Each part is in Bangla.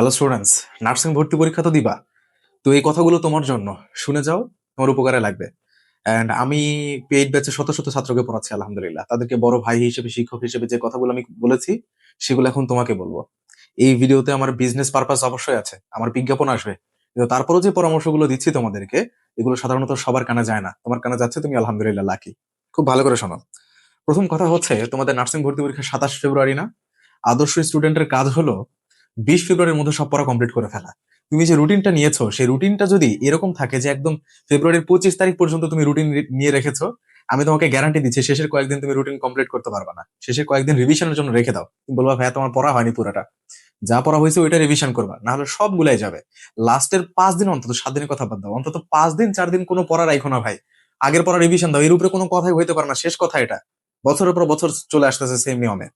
হ্যালো স্টুডেন্টস নার্সিং ভর্তি পরীক্ষা তো দিবা। তো এই কথাগুলো তোমার জন্য। শুনে যাও, তোমার উপকারে লাগবে। অ্যান্ড আমি পেইড ব্যাচে শত শত ছাত্রকে পড়াচ্ছি, আলহামদুলিল্লাহ। তাদেরকে বড় ভাই হিসেবে, শিক্ষক হিসেবে যে কথাগুলো আমি বলেছি, সেগুলো এখন তোমাকে বলব। এই ভিডিওতে আমার বিজনেস পারপাস অবশ্যই আছে। আমার বিজ্ঞাপন আসবে। কিন্তু তারপরও যে পরামর্শগুলো দিচ্ছি তোমাদেরকে, এগুলো সাধারণত সবার কানে যায় না। তোমার কানে যাচ্ছে, তুমি আলহামদুলিল্লাহ লাকি খুব ভালো করে শোনো। প্রথম কথা হচ্ছে, তোমাদের নার্সিং ভর্তি পরীক্ষা সাতাশ ফেব্রুয়ারি না? আদর্শ স্টুডেন্টের কাজ হলো বিশ ফেব্রুয়ারির মধ্যে সব পড়া কমপ্লিট করে ফেলা। তুমি যে রুটিনটা নিয়েছো, সেই রুটিনটা যদি এরকম থাকে যে একদম ফেব্রুয়ারির পঁচিশ তারিখ পর্যন্ত তুমি রুটিন নিয়ে রেখেছো, আমি তোমাকে গ্যারান্টি দিচ্ছি, শেষের কয়েকদিন তুমি রুটিন কমপ্লিট করতে পারবে না। শেষের কয়েকদিন রিভিশনের জন্য রেখে দাও। তুমি বলবা, ভাইয়া, তোমার পড়া হয়নি পুরাটা। যা পড়া হয়েছে ওইটা রিভিশন করবা। না হলে সব গুলাই যাবে। লাস্টের পাঁচ দিন অন্তত, সাত দিনের কথা বাদ দাও। অন্তত পাঁচ দিন, চার দিন কোনো পড়া রাখো না ভাই। আগের পড়া রিভিশন দাও। এর উপরে কোনো কথাই হইতে পারে না। শেষ কথা এটা। বছরের পর বছর চলে আসতেছে সেম নিয়মে।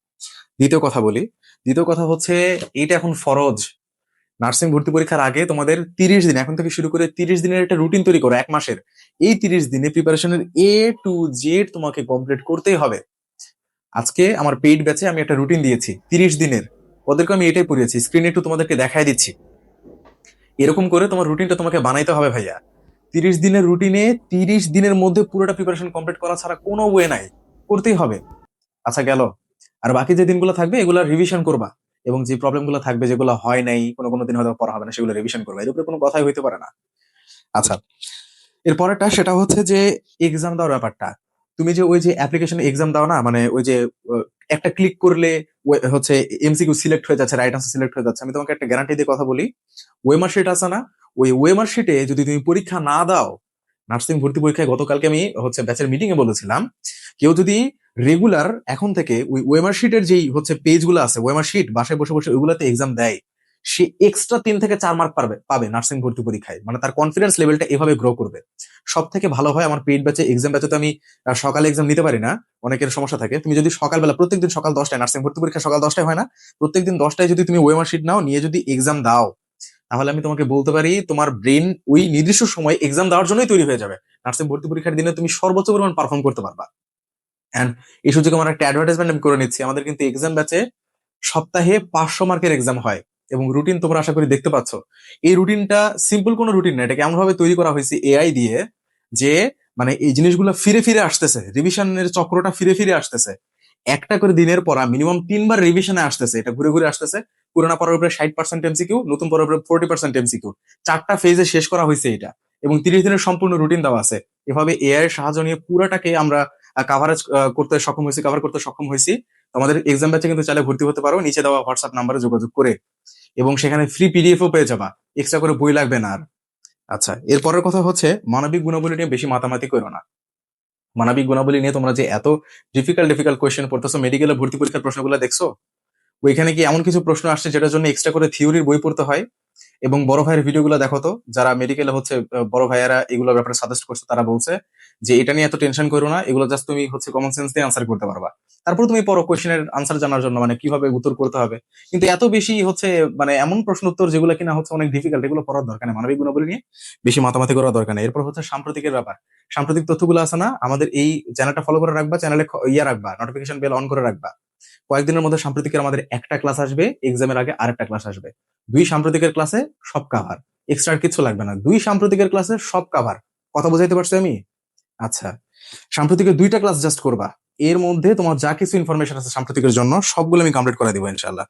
দ্বিতীয় কথা বলি। দ্বিতীয় কথা হচ্ছে, এটা এখন ফরজ। নার্সিং ভর্তি পরীক্ষার আগে তোমাদের তিরিশ দিন, এখন থেকে শুরু করে তিরিশ দিনের একটা রুটিন তৈরি করো, এক মাসের। এই তিরিশ দিনে প্রিপারেশনের এ টু জেড তোমাকে কমপ্লিট করতেই হবে। আজকে আমার পেইড ব্যাচে আমি একটা রুটিন দিয়েছি, তিরিশ দিনের। ওদেরকে আমি এটাই পড়িয়েছি স্ক্রিনে একটু তোমাদেরকে দেখাই দিচ্ছি। এরকম করে তোমার রুটিনটা তোমাকে বানাইতে হবে ভাইয়া। তিরিশ দিনের রুটিনে তিরিশ দিনের মধ্যে পুরোটা প্রিপারেশন কমপ্লিট করা ছাড়া কোনো ওয়ে নাই। করতেই হবে। আচ্ছা গেল। আর বাকি যে দিনগুলো থাকবে, এগুলো রিভিশন করবা। এবং যে প্রবলেমগুলো থাকবে, যেগুলো হয় নাই, কোনো কোনো দিন হয়তো পড়া হবে না, সেগুলো রিভিশন করবা। এর উপরে কোনো কথাই হইতে পারে না। আচ্ছা এরপরেরটা সেটা হচ্ছে যে এক্সাম দেওয়ার ব্যাপারটা। তুমি যে ওই যে অ্যাপ্লিকেশন এক্সাম দাও না মানে ওই যে একটা ক্লিক করলে হচ্ছে এমসিকিউ সিলেক্ট হয়ে যাচ্ছে রাইট আনসার সিলেক্ট হয়ে যাচ্ছে। আমি তোমাকে একটা গ্যারান্টি দিয়ে কথা বলি ওয়েমার শিট আছে না? ওই ওয়েমার শিটে যদি তুমি পরীক্ষা না দাও নার্সিং ভর্তি পরীক্ষায় গতকালকে আমি হচ্ছে ব্যাচের মিটিং এ বলেছিলাম, কেউ যদি রেগুলার এখন থেকে ওই ওয়েমার শিটের যেই হচ্ছে পেজগুলো আছে ওয়েমার শিট বাসায় বসে বসে ওইগুলাতে এক্সাম দেয়, সে এক্সট্রা তিন থেকে চার মার্ক পাবে পাবে নার্সিং ভর্তি পরীক্ষায়। মানে তার কনফিডেন্স লেভেলটা এভাবে গ্রো করবে। সব থেকে ভালো হয় আমার পেইড ব্যাচে এক্সাম ব্যাচে তো আমি সকালে এক্সাম নিতে পারি না, অনেকের সমস্যা থাকে। তুমি যদি সকালবেলা, প্রত্যেকদিন সকাল দশটায়, নার্সিং ভর্তি পরীক্ষা সকাল দশটায় হয় না, প্রত্যেকদিন দশটায় যদি তুমি ওয়েমার শিট নাও, নিয়ে যদি এক্সাম দাও তাহলে আমি তোমাকে বলতে পারি, তোমার ব্রেন ওই নির্দিষ্ট সময় এক্সাম দেওয়ার জন্যই তৈরি হয়ে যাবে। নার্সিং ভর্তি পরীক্ষার দিনে তুমি সর্বোচ্চ পরিমাণ পারফর্ম করতে পারবা। অ্যান্ড এই সুযোগে আমার একটা অ্যাডভার্টাইজমেন্ট আমি করে নিচ্ছি। আমাদের কিন্তু এক্সাম ব্যাচে সপ্তাহে পাঁচশো মার্কের এক্সাম হয়। এবং রুটিন তোমরা আশা করি দেখতে পাচ্ছ। এই রুটিনটা সিম্পল কোনো রুটিন না। এটা কেমন ভাবে তৈরি করা হয়েছে এআই দিয়ে যে মানে এই জিনিসগুলো ফিরে ফিরে আসতেছে। রিভিশনের চক্রটা ফিরে ফিরে আসতেছে। একটা করে দিনের পড়া মিনিমাম তিনবার রিভিশনে আসতেছে। এটা ঘুরে ঘুরে আসতেছে। পুরোনো পড়ার উপরে ষাট পার্সেন্ট এমসিকিউ নতুন পড়ার উপরে ফোর্টি পার্সেন্ট এমসিকিউ চারটা ফেজে শেষ করা হয়েছে এটা। এবং তিরিশ দিনের সম্পূর্ণ রুটিন দেওয়া আছে। এভাবে এআই এর সাহায্য নিয়ে পুরোটাকে আমরা কাভারেজ করতে সক্ষম হয়েছি কাভার করতে সক্ষম হয়েছি। তোমাদের এক্সাম ব্যাচে কিন্তু চাইলে ভর্তি হতে পারো। নিচে দেওয়া হোয়াটসঅ্যাপ নাম্বারে যোগাযোগ করে। এবং সেখানে ফ্রি পিডিএফও পেয়ে যাবা। এক্সট্রা করে বই লাগবে না আর। আচ্ছা এরপরের কথা হচ্ছে, মানবিক গুণাবলী নিয়ে বেশি মাতামাতি করো না। মানবিক গুণাবলী নিয়ে তোমরা যে এত ডিফিকাল্ট ডিফিকাল্ট কোয়েশ্চেন পড়তেছো মেডিকেলে ভর্তি পরীক্ষার প্রশ্নগুলো দেখছ? ওইখানে কি এমন কিছু প্রশ্ন আসছে যেটার জন্য এক্সট্রা করে থিওরির বই পড়তে হয়? এবং বড় ভাইয়ের ভিডিওগুলো দেখো তো, যারা মেডিকেলে হচ্ছে বড় ভাইয়ারা এগুলোর ব্যাপারে সাজেস্ট করছে, তারা বলছে যে এটা নিয়ে এত টেনশন করো না, এগুলো জাস্ট তুমি হচ্ছে কমন সেন্স দিয়ে আনসার করতে পারবা। তারপর তুমি পড়ো কোয়েশ্চেনের আনসার জানার জন্য মানে কীভাবে উত্তর করতে হবে। কিন্তু এত বেশি হচ্ছে মানে এমন প্রশ্ন উত্তর যেগুলো কিনা হচ্ছে অনেক ডিফিকাল্ট এগুলো পড়ার দরকার নেই, মানবিক গুণাবলী নিয়ে বেশি মাতামাতি করার দরকার নেই। এরপর হচ্ছে সাম্প্রতিকের ব্যাপার। সাম্প্রতিক তথ্যগুলো আছে না, আমাদের এই চ্যানেলটা ফলো করে রাখবা চ্যানেলে ইয়ে রাখবা নোটিফিকেশন বেল অন করে রাখবা। কয়েকদিনের মধ্যে সাম্প্রতিকের আমাদের একটা ক্লাস আসবে এক্সামের আগে আরেকটা ক্লাস আসবে। দুই সাম্প্রতিকের ক্লাসে সব কাভার এক্সট্রা কিছু লাগবে না। দুই সাম্প্রতিকের ক্লাসে সব কাভার কথা বুঝাইতে পারছি আমি? আচ্ছা। সাম্প্রতিকের দুইটা ক্লাস জাস্ট করবা। এর মধ্যে তোমার যা কিছু ইনফরমেশন আছে সাম্প্রতিকের জন্য, সবগুলো আমি কমপ্লিট করে দিব ইনশাল্লাহ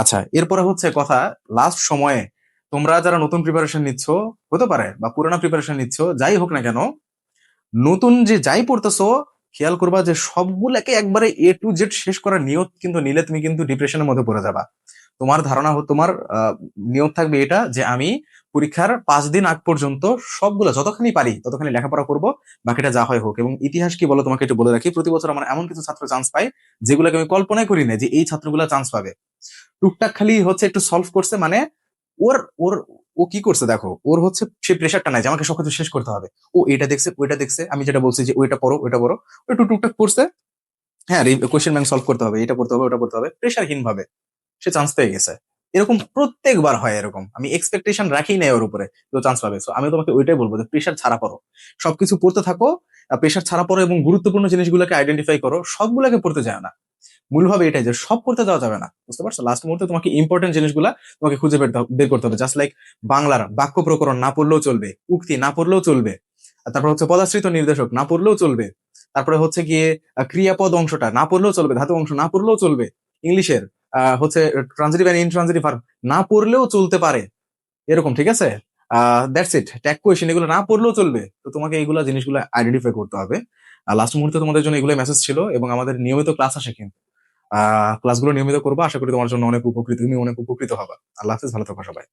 আচ্ছা এরপরে হচ্ছে কথা লাস্ট সময়ে তোমরা যারা নতুন প্রিপারেশন নিচ্ছ, হতে পারে, বা পুরোনো প্রিপারেশন নিচ্ছ, যাই হোক না কেন, নতুন যে যাই পড়তেছো খেয়াল করবা যে সবগুলোকে একবারে এ টু জেড শেষ করার নিয়ত কিন্তু নিলে তুমি কিন্তু ডিপ্রেশনের মধ্যে পড়ে যাবা। তোমার ধারণা তোমার নিয়ত থাকবে এটা যে আমি পরীক্ষার পাঁচ দিন আগ পর্যন্ত সবগুলো যতখানি পারি ততখানি লেখাপড়া করব, বাকিটা যা হয় হোক। এবং ইতিহাস কি বলো তোমাকে একটু বলে রাখি, প্রতি বছর আমার এমন কিছু ছাত্র চান্স পায় যেগুলোকে আমি কল্পনাই করি না যে এই ছাত্রগুলো চান্স পাবে। টুকটাক খালি হচ্ছে একটু সলভ করছে মানে ওর ওর ও কি করছে দেখো? ওর হচ্ছে সে প্রেশারটা নাই যে আমাকে সবকিছু শেষ করতে হবে। ও এটা দেখছে, ওইটা দেখছে। আমি যেটা বলছি যে ওইটা পড়ো ওইটা পড়ো। ও একটু টুকটাক করছে। হ্যাঁ কোয়েশ্চেন ব্যাংক সলভ করতে হবে, এটা পড়তে হবে, ওটা পড়তে হবে। প্রেশারহীন ভাবে। সে চান্স পেয়ে গেছে। এরকম প্রত্যেকবার হয় এরকম। আমি এক্সপেকটেশন রাখি নাই ওর উপরে তো চান্স পাবে। আমি তোমাকে ওইটাই বলব যে প্রেশার ছাড়া পড়ো। সবকিছু পড়তে থাকো প্রেশার ছাড়া পড়ো এবং গুরুত্বপূর্ণ জিনিসগুলোকে আইডেন্টিফাই করো, সবগুলোকে পড়তে যায় না। মূলভাবে এটাই যে সব করতে দেওয়া যাবে না, বুঝতে পারছ? লাস্ট মুহূর্তে তোমাকে ইম্পর্টেন্ট জিনিসগুলা তোমাকে খুঁজে বের করতে হবে। জাস্ট লাইক বাংলার বাক্য প্রকরণ না পড়লেও চলবে, উক্তি না পড়লেও চলবে, আর তারপর হচ্ছে পদাশ্রিত নির্দেশক না পড়লেও চলবে, তারপরে হচ্ছে গিয়ে ক্রিয়াপদ অংশটা না পড়লেও চলবে, ধাতু অংশ না পড়লেও চলবে, ইংলিশের হচ্ছে ট্রানজিটিভ অ্যান্ড ইনট্রানজিটিভ ভার্ব না পড়লেও চলতে পারে, এরকম, ঠিক আছে? Ah that's it tag question এগুলো না পড়লেও চলবে, তো তোমাকে এইগুলা জিনিসগুলো আইডেন্টিফাই করতে হবে। লাস্ট মুহূর্তে তোমাদের জন্য এগুলো মেসেজ ছিল এবং আমাদের নিয়মিত ক্লাস আসে কিন্তু। ক্লাসগুলো নিয়মিত করব, আশা করি তোমার জন্য অনেক উপকৃত, তুমি অনেক উপকৃত হবে। আল্লাহ হাফিজ, ভালো থাকো সবাই।